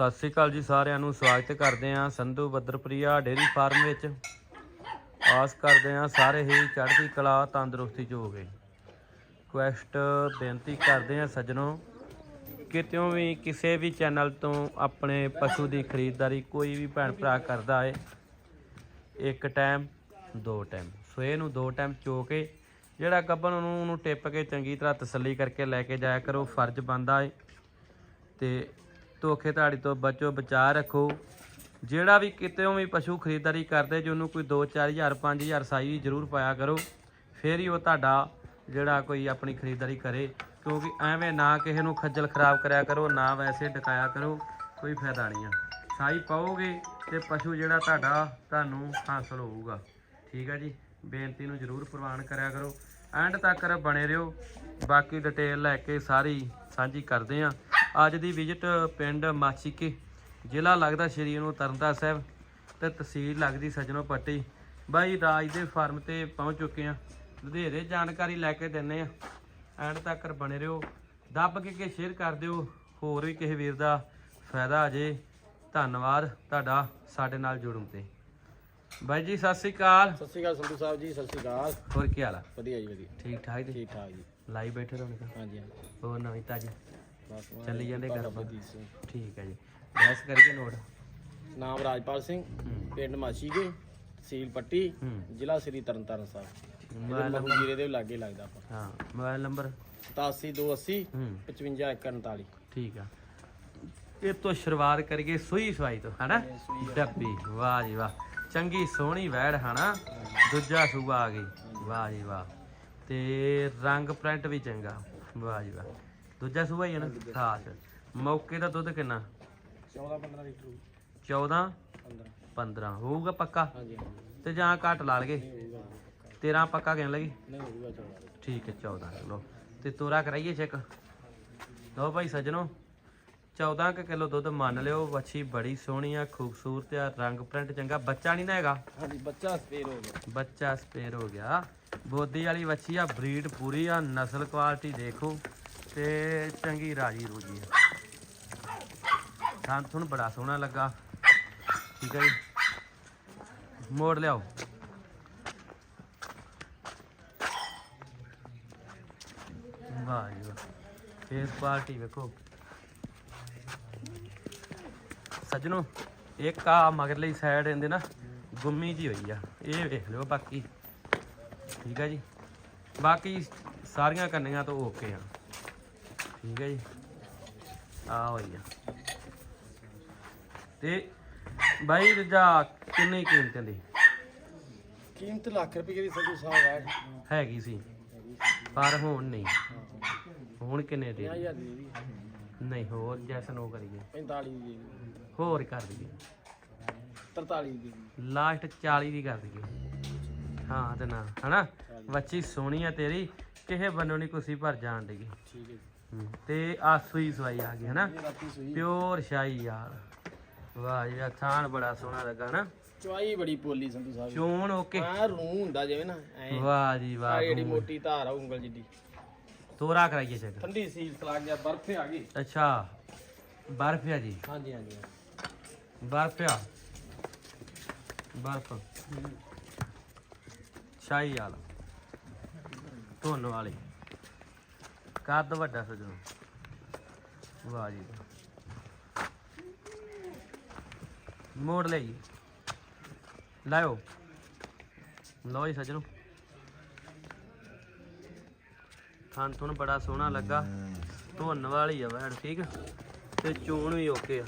ਸਤਿ ਸ੍ਰੀ ਅਕਾਲ ਜੀ ਸਾਰਿਆਂ ਨੂੰ, ਸਵਾਗਤ ਕਰਦੇ ਹਾਂ ਸੰਧੂ ਬੱਦਰਪ੍ਰਿਆ ਡੇਰੀ ਫਾਰਮ ਵਿੱਚ। ਆਸ ਕਰਦੇ ਹਾਂ ਸਾਰੇ ਹੀ ਚੜ੍ਹਦੀ ਕਲਾ, ਤੰਦਰੁਸਤੀ ਚ ਹੋਵੇ। ਕੁਐਸਟ ਬੇਨਤੀ ਕਰਦੇ ਹਾਂ ਸੱਜਣੋ ਕਿਤਿਓਂ ਵੀ ਕਿਸੇ ਵੀ ਚੈਨਲ ਤੋਂ ਆਪਣੇ ਪਸ਼ੂ ਦੀ ਖਰੀਦਦਾਰੀ ਕੋਈ ਵੀ ਭੈਣ ਭਰਾ ਕਰਦਾ ਹੈ, ਇੱਕ ਟਾਈਮ, ਦੋ ਟਾਈਮ। ਸੋ ਇਹਨੂੰ ਦੋ ਟਾਈਮ ਚੋ ਕੇ ਜਿਹੜਾ ਗੱਬਨ ਉਹਨੂੰ ਉਹਨੂੰ ਟਿੱਪ ਕੇ ਚੰਗੀ ਤਰ੍ਹਾਂ ਤਸੱਲੀ ਕਰਕੇ ਲੈ ਕੇ ਜਾਇਆ ਕਰੋ, ਫਰਜ਼ ਬੰਦਾ ਹੈ। ਤੇ ਧੋਖੇ ਧਾੜੀ ਤੋਂ ਬਚੋ, ਬਚਾ ਰੱਖੋ। ਜਿਹੜਾ ਵੀ ਕਿਤੇੋਂ ਵੀ ਪਸ਼ੂ ਖਰੀਦਦਾਰੀ ਕਰਦੇ, ਜੇ ਉਹਨੂੰ ਕੋਈ 2-4000 5000 ਸਾਈ ਜ਼ਰੂਰ ਪਾਇਆ ਕਰੋ, ਫਿਰ ਹੀ ਉਹ ਤੁਹਾਡਾ ਜਿਹੜਾ ਕੋਈ ਆਪਣੀ ਖਰੀਦਦਾਰੀ ਕਰੇ। ਕਿਉਂਕਿ ਐਵੇਂ ਨਾ ਕਿਸੇ ਨੂੰ ਖੱਜਲ ਖਰਾਬ ਕਰਿਆ ਕਰੋ, ਨਾ ਵੈਸੇ ਡਕਾਇਆ ਕਰੋ, ਕੋਈ ਫਾਇਦਾ ਨਹੀਂ ਆ। ਸਾਈ ਪਾਓਗੇ ਤੇ ਪਸ਼ੂ ਜਿਹੜਾ ਤੁਹਾਡਾ, ਤੁਹਾਨੂੰ ਹਾਸਲ ਹੋਊਗਾ। ਠੀਕ ਹੈ ਜੀ? ਬੇਨਤੀ ਨੂੰ ਜ਼ਰੂਰ ਪ੍ਰਵਾਨ ਕਰਿਆ ਕਰੋ। ਐਂਡ ਤੱਕ ਬਣੇ ਰਹੋ। ਬਾਕੀ ਡਿਟੇਲ ਲੈ ਕੇ ਸਾਰੀ ਸਾਂਝੀ ਕਰਦੇ ਆ। ਅੱਜ ਦੀ ਵਿਜ਼ਿਟ ਪਿੰਡ ਮਾਚੀਕੇ ਜ਼ਿਲ੍ਹਾ ਲੱਗਦਾ ਸ਼੍ਰੀ ਨੂੰ ਤਰਨਤਾ ਸਾਹਿਬ ਤੇ ਤਹਿਸੀਲ ਲੱਗਦੀ ਸਜਣੋ ਪੱਟੀ। ਬਾਈ ਰਾਜ ਦੇ ਫਾਰਮ ਤੇ ਪਹੁੰਚ ਚੁੱਕੇ ਆ ਵਧੇਰੇ ਜਾਣਕਾਰੀ ਲੈ ਕੇ ਦਿੰਨੇ ਆ ਐਂਡ ਤੱਕ ਬਣੇ ਰਹੋ। ਦੱਬ ਕੇ ਕੇ ਸ਼ੇਅਰ ਕਰ ਦਿਓ। ਹੋਰ ਵੀ ਕਿਸੇ ਵੀਰ ਦਾ ਫਾਇਦਾ ਆ ਜੇ ਧੰਨਵਾਦ ਤੁਹਾਡਾ ਸਾਡੇ ਨਾਲ ਜੁੜਨ ਤੇ। ਬਾਈ ਜੀ ਸਤਿ ਸ੍ਰੀ ਅਕਾਲ। ਸਤਿ ਸ਼੍ਰੀ ਅਕਾਲ ਸੰਧੂ ਸਾਹਿਬ ਜੀ ਸਤਿ ਸ਼੍ਰੀ ਅਕਾਲ। ਹੋਰ ਕੀ ਹਾਲ ਆ? ਵਧੀਆ ਜੀ ਵਧੀਆ। ਠੀਕ ਠਾਕ ਜੀ? ਠੀਕ ਠਾਕ ਜੀ। ਲਾਈ ਬੈਠੇ ਰਹੋ ਹਾਂਜੀ ਹਾਂਜੀ। ਹੋਰ ਨਵੀਂ ਤਾਜੀ? ਚੱਲੀ ਜਾਂਦੇ ਸਿੰਘ। ਠੀਕ ਹੈ ਜੀ। ਬੈਸ ਕਰੀਏ ਨੋਟ। ਨਾਮ ਰਾਜਪਾਲ ਸਿੰਘ ਪਿੰਡ ਮਾਛੀਕੇ ਤਹਿਸੀਲ ਪੱਟੀ ਜ਼ਿਲ੍ਹਾ ਸ੍ਰੀ ਤਰਨਤਾਰਨ ਸਾਹਿਬ। Mobile number? ਜੀਰੇ ਦੇ ਲਾਗੇ ਲੱਗਦਾ ਆਪਾਂ। ਹਾਂ ਮੋਬਾਈਲ ਨੰਬਰ? 87280 ਹੂੰ। 55149 ਠੀਕ ਆ। ਇਹ ਤੋਂ ਸ਼ੁਰੂਆਤ ਕਰੀਏ ਸੂਈ ਸਵਾਈ ਤੋਂ ਹਨਾ? ਡੱਬੀ ਵਾਹ ਜੀ ਵਾਹ। ਚੰਗੀ ਸੋਹਣੀ ਵੈੜ ਹਨਾ? ਦੂਜਾ ਸੂਆ ਆ ਗਈ। ਵਾਹ ਜੀ ਵਾਹ। ਤੇ ਰੰਗ ਪ੍ਰਿੰਟ ਵੀ ਚੰਗਾ। ਵਾਹ ਜੀ ਵਾਹ। ਦੂਜਾ ਸੂਆ ਹੀ ਹੈ ਨਾ? ਖਾਸ। ਮੌਕੇ ਦਾ ਦੁੱਧ ਕਿੰਨਾ? 14 15 ਲੀਟਰ 14 15 15 ਹੋਊਗਾ ਪੱਕਾ? ਹਾਂਜੀ ਹਾਂਜੀ। ਤੇ ਜਾਂ ਘੱਟ ਲਾ ਲਗੇ? ਨਹੀਂ ਹੋਊਗਾ 13 ਪੱਕਾ। ਕਹਿਣ ਲੱਗੀ? ਨਹੀਂ ਹੋਊਗਾ 14 ਲੀਟਰ। ਠੀਕ ਹੈ 14 ਚਲੋ ਤੇ ਤੋਰਾ ਕਰਾਈਏ ਚੈੱਕ। ਲਓ ਭਾਈ ਸੱਜਣੋ 14 ਕੁ ਕਿਲੋ ਦੁੱਧ ਮੰਨ ਲਿਓ। ਵੱਛੀ ਬੜੀ ਸੋਹਣੀ ਆ ਖੂਬਸੂਰਤ ਆ ਰੰਗ ਪ੍ਰਿੰਟ ਚੰਗਾ। ਬੱਚਾ ਨਹੀਂ ਨਾ ਹੈਗਾ? ਹਾਂਜੀ ਬੱਚਾ ਸਪੇਰ ਹੋ ਗਿਆ। ਬੱਚਾ ਸਪੇਰ ਹੋ ਗਿਆ। ਬੋਦੀ ਵਾਲੀ ਵੱਛੀ ਆ ਬਰੀਡ ਪੂਰੀ ਆ ਨਸਲ ਕੁਆਲਿਟੀ ਦੇਖੋ। ਤੇ ਚੰਗੀ ਰਾਜੀ ਰੂਜੀ ਆ। ਥਾਂ ਤੁਹਾਨੂੰ ਬੜਾ ਸੋਹਣਾ ਲੱਗਾ। ਠੀਕ ਹੈ ਜੀ। ਮੋੜ ਲਿਆਓ। ਵਾਹ ਜੀ ਫੇਸ ਕੁਆਲਿਟੀ ਵੇਖੋ। ਸੱਜਣੋ, ਇੱਕ ਆ ਮਗਰਲੀ ਸਾਈਡ ਇਹਦੇ ਨਾ ਗੁੰਮੀ ਜੀ ਹੋਈ ਆ। ਇਹ ਵੇਖ ਲਿਓ ਬਾਕੀ। ਠੀਕ ਆ ਜੀ। ਬਾਕੀ ਸਾਰੀਆਂ ਕੰਨੀਆਂ ਤੋਂ ਓਕੇ ਆ। ਠੀਕ ਹੈ ਜੀ। ਆ ਹੋਈ ਆ। ਤੇ ਬਾਈ ਦੂਜਾ ਕਿੰਨੀ ਕੀਮਤ ਦੀ ਕੀਮਤ ਲੱਖ ਰੁਪਏ ਦੀ ਸੰਧੂ ਸਾਹਿਬ ਹੈ ਹੈਗੀ ਸੀ ਪਰ ਹੁਣ ਨਹੀਂ। ਹੁਣ ਕਿੰਨੇ ਦੇ 50000 ਦੀ? ਜੀ ਨਹੀਂ ਹੋਰ ਜੈਸਨ ਉਹ ਕਰੀਏ। 45 ਦੀ ਹੋਰ ਕਰ ਦਈਏ। 43 ਦੀ ਲਾਸਟ 40 ਦੀ ਕਰ ਦਈਏ। ਹਾਂ ਤੇ ਨਾ ਹਨਾ? ਬੱਚੀ ਸੋਹਣੀ ਆ ਤੇਰੀ ਕਿਸੇ ਬੰਨੋਂ ਨਹੀਂ ਕੁਸੀ ਭਰ ਜਾਣ ਡਈ। ਠੀਕ ਹੂੰ, ਤੇ ਆਸੂਈ ਸਵਾਈ ਆ ਗਈ ਹਨਾ? ਪਿਓਰ ਸ਼ਾਹੀ ਯਾਰ। ਵਾਹ ਜੀ ਆਹ ਥਾਣ ਬੜਾ ਸੋਹਣਾ ਲੱਗਾ ਨਾ ਚਵਾਈ ਬੜੀ ਪੋਲੀ ਸੰਧੂ ਸਾਹਿਬ ਚੋਣ ਓਕੇ। ਆ ਰੂ ਹੁੰਦਾ ਜਿਵੇਂ ਨਾ ਐ। ਵਾਹ ਜੀ ਵਾਹ ਜਿਹੜੀ ਮੋਟੀ ਧਾਰ ਆ ਉਂਗਲ ਜਿੱਡੀ। ਤੋਰਾ ਕਰਾਈਏ ਚੈੱਕ। ਠੰਡੀ ਸੀਲ ਤਲਾਕ ਗਿਆ ਬਰਫ ਆ ਗਈ। ਅੱਛਾ ਬਰਫ ਆ ਜੀ। ਹਾਂਜੀ ਹਾਂਜੀ ਬਰਫ ਆ। ਬਰਫ। ਸ਼ਾਹੀ ਵਾਲਾ ਧੁੰਨ ਵਾਲੀ। ਕੱਦ ਵੱਡਾ ਸਜਣੋ। ਵਾਹ ਜੀ। ਮੋੜ ਲਈ ਲਾਓ ਲਓ ਜੀ ਸਜਣੋ। ਥਾਂ ਤੁਹਾਨੂੰ ਬੜਾ ਸੋਹਣਾ ਲੱਗਾ। ਧੁੰਨ ਵਾਲੀ ਆ ਵੈੜ ਠੀਕ ਤੇ ਚੋਣ ਵੀ ਓਕੇ ਆ।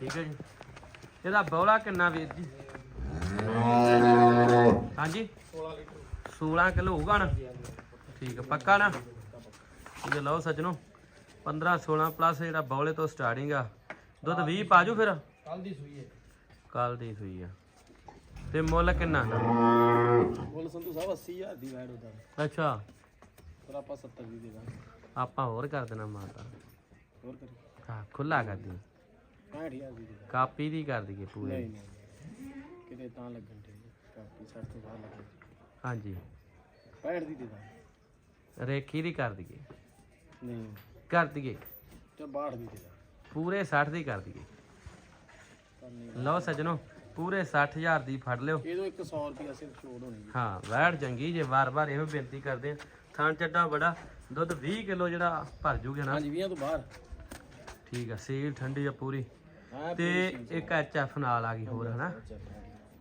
ਠੀਕ ਹੈ ਜੀ। ਇਹਦਾ ਬੌਲਾ ਕਿੰਨਾ ਵੀਰ ਜੀ? ਹਾਂਜੀ। 16 ਲੀਟਰ 16 ਕਿਲੋ ਹੋਊਗਾ ਨਾ? ਠੀਕ ਹੈ ਪੱਕਾ ਨਾ? ਹੈ ਲਓ ਸੱਜਣੋ 15 16 ਪਲੱਸ ਜਿਹੜਾ ਬੌਲੇ ਤੋਂ ਸਟਾਰਟਿੰਗ ਆ। ਦੁੱਧ 20 ਪਾਜੂ ਫਿਰ? ਕੱਲ ਦੀ ਸੂਈ ਹੈ। ਕੱਲ ਦੀ ਸੂਈ ਆ। ਤੇ ਮੁੱਲ ਕਿੰਨਾ? ਬੋਲ ਸੰਧੂ ਸਾਹਿਬ 80000 ਦੀ ਵੈਡ ਉਹਦਾ। ਅੱਛਾ। ਪਰ ਆਪਾਂ 70 ਦੀ ਦੇ ਦਾਂਗੇ। ਆਪਾਂ ਹੋਰ ਕਰ ਦੇਣਾ ਮਾਤਾ। ਹੋਰ ਕਰੀ। ਹਾਂ ਖੁੱਲਾ ਕਰ ਦੀ। 65000 ਦੀ ਦੇ ਦਾਂਗੇ। ਕਾਪੀ ਦੀ ਕਰ ਦਈਏ ਪੂਰੀ। ਨਹੀਂ ਨਹੀਂ ਕਿਤੇ ਤਾਂ ਲੱਗਣ ਤੇ ਕਾਪੀ 60 ਤੋਂ ਲੱਗਣ ਹਾਂਜੀ। 65 ਦੀ ਦੇ ਦਾਂਗੇ। ਰੇਖੀ ਦੀ ਕਰ ਦਈਏ। ਨਹੀਂ। ਕਰ ਦਈਏ। ਤੇ 62 ਦੀ ਦੇ ਦਾਂਗੇ ਪੂਰੇ 60 ਦੀ ਕਰ ਦਈਏ। ਕਰਨੀ ਲਓ ਸੱਜਣੋ ਪੂਰੇ 60000 ਦੀ ਫੜ ਲਿਓ। ਇਹ ਤੋਂ 100 ਰੁਪਿਆ ਸਿਰਫ ਛੋੜ ਹੋਣੀ ਜੀ। ਹਾਂ ਵੈੜ ਚੰਗੀ ਜੇ ਵਾਰ-ਵਾਰ ਇਹੋ ਬੇਨਤੀ ਕਰਦੇ ਆ। ਥਾਂ ਚੱਡਾ ਬੜਾ ਦੁੱਧ 20 ਕਿਲੋ ਜਿਹੜਾ ਭਰ ਜੂਗਾ ਨਾ। ਹਾਂਜੀ 20 ਤੋਂ ਬਾਹਰ। ਠੀਕ ਆ ਸੀਲ ਠੰਡੀ ਆ ਪੂਰੀ। ਹਾਂ ਤੇ ਇੱਕ ਐਚਐਫ ਨਾਲ ਆ ਗਈ ਹੋਰ ਹਨਾ?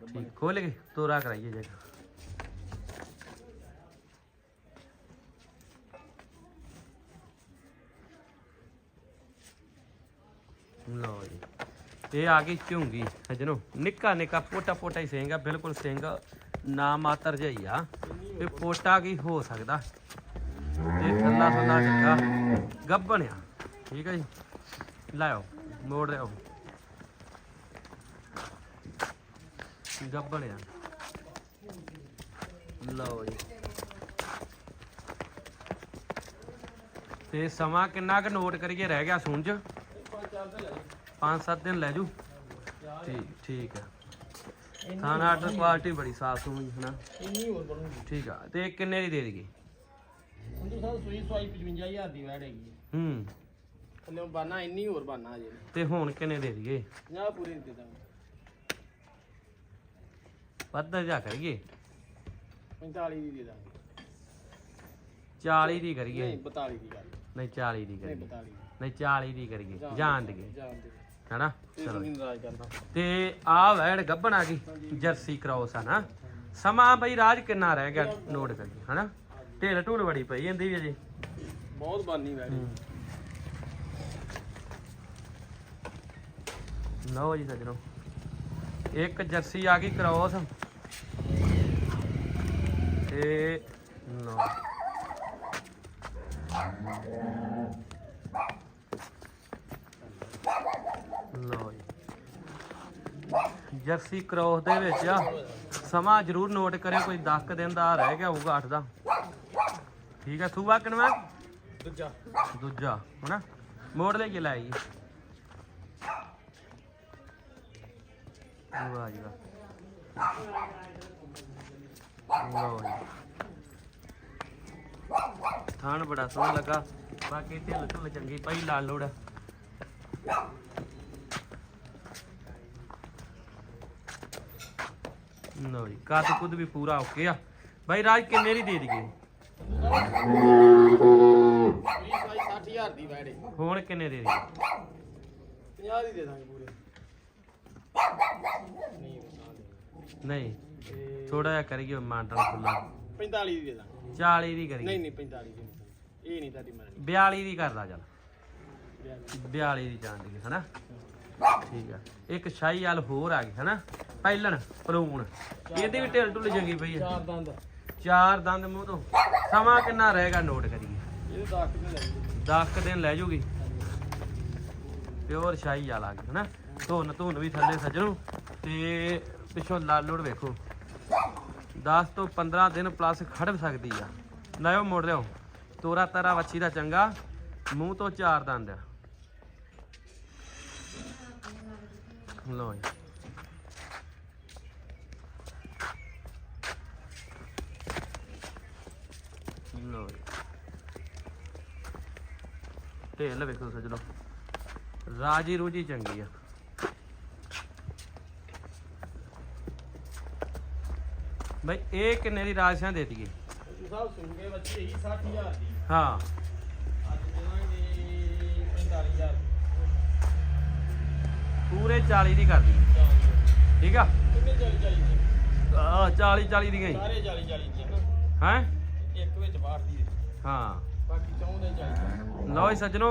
ਠੀਕ ਖੋਲ ਕੇ ਤੋਰਾ ਕਰਾਈਏ ਜੇ। ਲਓ ਜੀ। ਇਹ ਆ ਗਈ ਝੁੰਗੀ ਸੱਜਣੋ ਨਿੱਕਾ ਨਿੱਕਾ, ਪੋਟਾ ਪੋਟਾ ਹੀ ਸਿੰਘ ਆ ਬਿਲਕੁਲ ਸਿੰਘ ਨਾ ਮਾਤਰ ਜਿਹਾ ਹੀ ਆ। ਤੇ ਪੋਟਾ ਕੀ ਹੋ ਸਕਦਾ। ਤੇ ਥੱਲਾ ਥੱਲਾ ਟਿੱਕਾ ਗੱਬਣ ਆ। ਠੀਕ ਹੈ ਜੀ। ਲਾਓ, ਮੋੜ ਰਿਓ ਗੱਬਣ ਆ। ਲਓ ਜੀ। ਤੇ ਸਮਾਂ ਕਿੰਨਾ ਕੁ ਨੋਟ ਕਰੀਏ, ਰਹਿ ਗਿਆ ਸੁਣ 5-7 ਦਿਨ ਲੈ ਜੂ। ਠੀਕ ਠੀਕ ਆ ਖਾਣਾ ਆਰਡਰ ਕੁਆਲਿਟੀ ਬੜੀ ਸਾਫ਼ ਸੁਥਰੀ ਹੈ ਨਾ ਇੰਨੀ ਹੋਰ ਬਣੂਗੀ। ਠੀਕ ਆ ਤੇ ਕਿੰਨੇ ਦੀ ਦੇ ਦੇਗੀ ਸੰਧੂ ਸਾਹਿਬ ਸੂਈ ਸਵਾਈ 55000 ਦੀ ਵੈੜ ਹੈਗੀ ਹੈ। ਹੂੰ। ਥੱਲੇ ਬਾਨਾ ਇੰਨੀ ਹੋਰ ਬਾਨਾ ਜੇ ਤੇ ਹੁਣ ਕਿੰਨੇ ਦੇ ਦਈਏ? 50 ਪੂਰੀ ਦੇ ਦਾਂਗੇ। ਵੱਧ ਜਾ ਕਰੀਏ। 45 ਦੀ ਦੇ ਦਾਂਗੇ। 40 ਦੀ ਕਰੀਏ। ਨਹੀਂ 42 ਦੀ ਗੱਲ। ਨਹੀਂ 40 ਦੀ ਨਹੀਂ ਕਰੀਏ। 42 ਨਹੀਂ 40 ਦੀ ਕਰੀਏ ਜਾਣ ਦੀਏ ਜਾਣ ਦੇ। ਹੈਨਾ? ਚਲੋ। ਨਾਰਾਜ਼ ਤੇ ਆ ਵੈੜ ਗੱਬਣ ਆ ਗਈ ਜਰਸੀ ਕ੍ਰੋਸ ਆ ਨਾ। ਸਮਾਂ ਬਈ ਰਾਜ ਕਿੰਨਾ ਰਹਿ ਗਿਆ ਨੋਟ ਕਰੀਏ ਹਨਾ? ਢੇਲ ਢੂਲ ਬੜੀ ਪਈ ਜਾਂਦੀ ਵੀ ਅਜੇ। ਬਹੁਤ ਬਾਨੀ ਵੈੜ। ਲਓ ਜੀ ਸੱਜਣੋ। ਇੱਕ ਜਰਸੀ ਆ ਗਈ ਕ੍ਰੋਸ। ਤੇ ਲਓ। ਜੀ। ਜਰਸੀ ਕ੍ਰੋਸ ਦੇ ਵਿੱਚ ਆ। ਸਮਾਂ ਜ਼ਰੂਰ ਨੋਟ ਕਰਿਓ ਕੋਈ 10 ਦਿਨ ਦਾ ਰਹਿ ਗਿਆ ਹੋਊਗਾ 8 ਦਾ। ਠੀਕ ਆ ਸੂਆ ਕਿਨਵਾ ਦੂਜਾ। ਦੂਜਾ ਹਨਾ? ਮੋੜ ਲੈ ਕੇ ਲਾਈ ਜੀ ਵਾਹ ਜੀ ਵਾਹ। ਲਓ ਜੀ। ਥਾਣ ਬੜਾ ਸੋਹਣਾ ਲੱਗਾ। ਬਾਕੀ ਢਿੱਲ ਢੁੱਲ ਚੰਗੀ ਪਈ ਲਾਲ ਲੋੜ ਲਓ ਜੀ, ਕੱਦ ਕੁੱਦ ਵੀ ਪੂਰਾ ਓਕੇ ਆ। ਬਾਈ, ਰਾਜ ਕਿੰਨੇ ਦੀ ਦੇ ਦਈਏ? ਸੂਈ 60000 ਦੀ ਵੈੜ ਹੁਣ ਕਿੰਨੇ ਦੇ ਦਈਏ? 50 ਦੀ ਦੇ ਦਾਂਗੇ ਪੂਰੇ ਨਹੀਂ ਨਹੀਂ ਥੋੜਾ ਜਿਹਾ ਕਰੀਏ ਮਾਂਟਣ ਖੁੱਲਾ 45 ਦੀ ਦੇ ਦਾਂਗੇ। 40 ਦੀ ਨਹੀਂ ਕਰੀਏ। ਨਹੀਂ 45 ਦੀ ਨਹੀਂ। ਇਹ ਨਹੀਂ ਤੁਹਾਡੀ ਮਰਜ਼ੀ 42 ਦੀ ਕਰਦਾ ਚੱਲ। ਬਿਆਲੀ। 42 ਦੀ ਜਾਣ ਦੀ ਹਨਾ? ਠੀਕ ਆ। ਇੱਕ ਸ਼ਾਹੀ ਵਾਲ ਹੋਰ ਆ ਗਈ ਹਨਾ? ਪਹਿਲਣ ਪਲੂਣ ਇਹਦੀ ਵੀ ਢਿੱਲ ਢੁੱਲ ਚੰਗੀ ਪਈ ਆ। ਚਾਰ ਦੰਦ। ਚਾਰ ਦੰਦ ਮੂੰਹ ਤੋਂ। ਸਮਾਂ ਕਿੰਨਾ ਰਹੇਗਾ ਨੋਟ ਕਰੀਏ। ਇਹਦੇ 10 ਕਿਲੋ ਲੈ ਜੀ 10 ਦਿਨ ਲੈ ਜੂਗੀ। ਪਿਓਰ ਸ਼ਾਹੀ ਵਾਲਾ ਆ ਗਈ ਹਨਾ? ਧੁੰਨ ਧੁੰਨ ਵੀ ਥੱਲੇ ਸੱਜਣੋ। ਤੇ ਪਿੱਛੋਂ ਲਾਲੋੜ ਵੇਖੋ। 10 ਤੋਂ 15 ਦਿਨ ਪਲੱਸ ਖੜ ਸਕਦੀ ਆ। ਲਾਇਓ ਮੋੜ ਲਿਓ ਤੋਰਾ ਤਰਾ ਵੱਛੀ ਦਾ ਚੰਗਾ। ਮੂੰਹ ਤੋਂ ਚਾਰ ਦੰਦ ਆ। ਲਓ ਜੀ। ਲਓ ਜੀ। ਢੇਲ ਵੇਖੋ ਸੱਜਣੋ। ਰਾਜੀ ਰੂਜੀ ਚੰਗੀ ਆ। ਬਈ ਇਹ ਕਿੰਨੇ ਦੀ ਰਾਜਸਾਂ ਦੇ ਦਈਏ ਸੰਧੂ ਸਾਹਿਬ ਸੁਣਗੇ ਬੱਚੀ ਇਹੀ 60000 ਦੀ। ਹਾਂ। ਅੱਜ ਦੇਵਾਂਗੇ 45000 ਪੂਰੇ 40 ਦੀ ਕਰ ਦਈਏ। ਠੀਕ ਆ? ਕਿੰਨੇ 40 40 ਆ 40 40 ਦੀਆਂ ਹੀ ਸਾਰੇ 40 40 ਦੀ ਹੈ ਇੱਕ ਵਿੱਚ ਬਾਹਰ ਦੀ ਦੇ। ਹਾਂ। ਬਾਕੀ ਚੌਂਦੇ 40 ਲਓ ਜੀ ਸੱਜਣੋ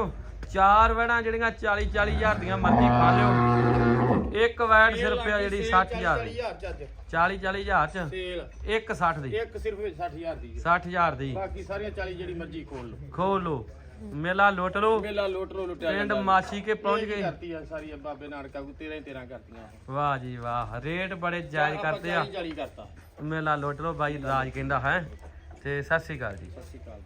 ਚਾਰ ਵੈੜਾਂ ਜਿਹੜੀਆਂ 40 40 ਹਜ਼ਾਰ ਦੀਆਂ ਮਰਜ਼ੀ ਖਾ ਲਿਓ। ਇੱਕ ਵੈੜ ਸਿਰਫ ਆ ਜਿਹੜੀ 60000 ਦੀ। 40000 ਚ ਅੱਜ 40 40 ਹਜ਼ਾਰ ਚ? ਸੇਲ। ਇੱਕ 60 ਦੀ। ਇੱਕ ਸਿਰਫ ਵਿੱਚ 60000 ਦੀ। ਹੈ 60000 ਦੀ। ਬਾਕੀ ਸਾਰੀਆਂ 40 ਜਿਹੜੀ ਮਰਜ਼ੀ ਖੋਲ ਲਓ। ਖੋਲ ਲਓ। ਮੇਲਾ ਲੁੱਟ ਲਓ। ਮੇਲਾ ਲੋਟ ਲੋ ਲੁੱਟਿਆ ਪਿੰਡ। ਮਾਛੀ ਕੇ ਪਹੁੰਚ ਗਏ। ਕਰਤੀ ਆ ਸਾਰੀ ਬਾਬੇ ਨਾਨਕਾ ਕੋ 13 13 ਕਰਤੀਆਂ ਵਾਹ ਜੀ ਵਾਹ। ਰੇਟ ਬੜੇ ਜਾਇਜ਼ ਕਰਦੇ ਆ। 40 ਕਰਤਾ। ਮੇਲਾ ਲੁੱਟ ਲਓ। ਬਾਈ ਰਾਜ ਕਹਿੰਦਾ ਹੈ। ਤੇ ਸਤਿ ਸ੍ਰੀ ਅਕਾਲ ਜੀ। ਸਤਿ ਸ਼੍ਰੀ ਅਕਾਲ